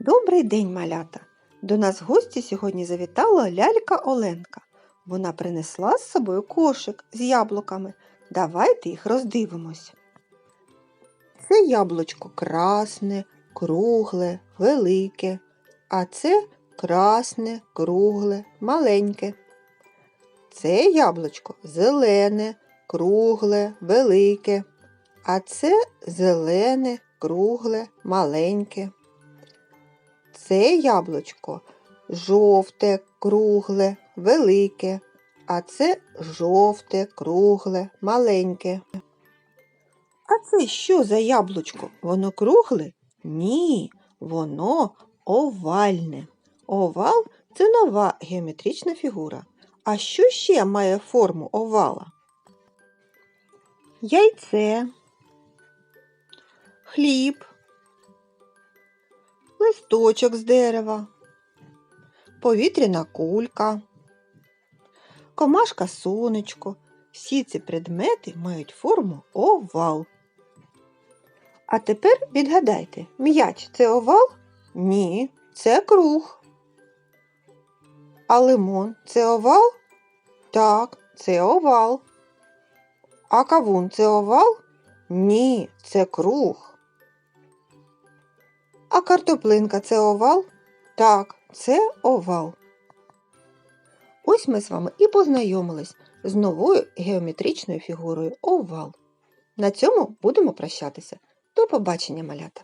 Добрий день, малята! До нас в гості сьогодні завітала лялька Оленка. Вона принесла з собою кошик з яблуками. Давайте їх роздивимось. Це яблучко красне, кругле, велике, а це красне, кругле, маленьке. Це яблучко зелене, кругле, велике, а це зелене, кругле, маленьке. Це яблучко жовте, кругле, велике, а це жовте, кругле, маленьке. А це що за яблучко? Воно кругле? Ні, воно овальне. Овал це нова геометрична фігура. А що ще має форму овала? Яйце, хліб, листочок з дерева, повітряна кулька, комашка сонечко. Всі ці предмети мають форму овал. А тепер відгадайте, м'яч це овал? Ні, це круг. А лимон це овал? Так, це овал. А кавун це овал? Ні, це круг. А картоплинка це овал? Так, це овал. Ось ми з вами і познайомились з новою геометричною фігурою овал. На цьому будемо прощатися. До побачення, малята!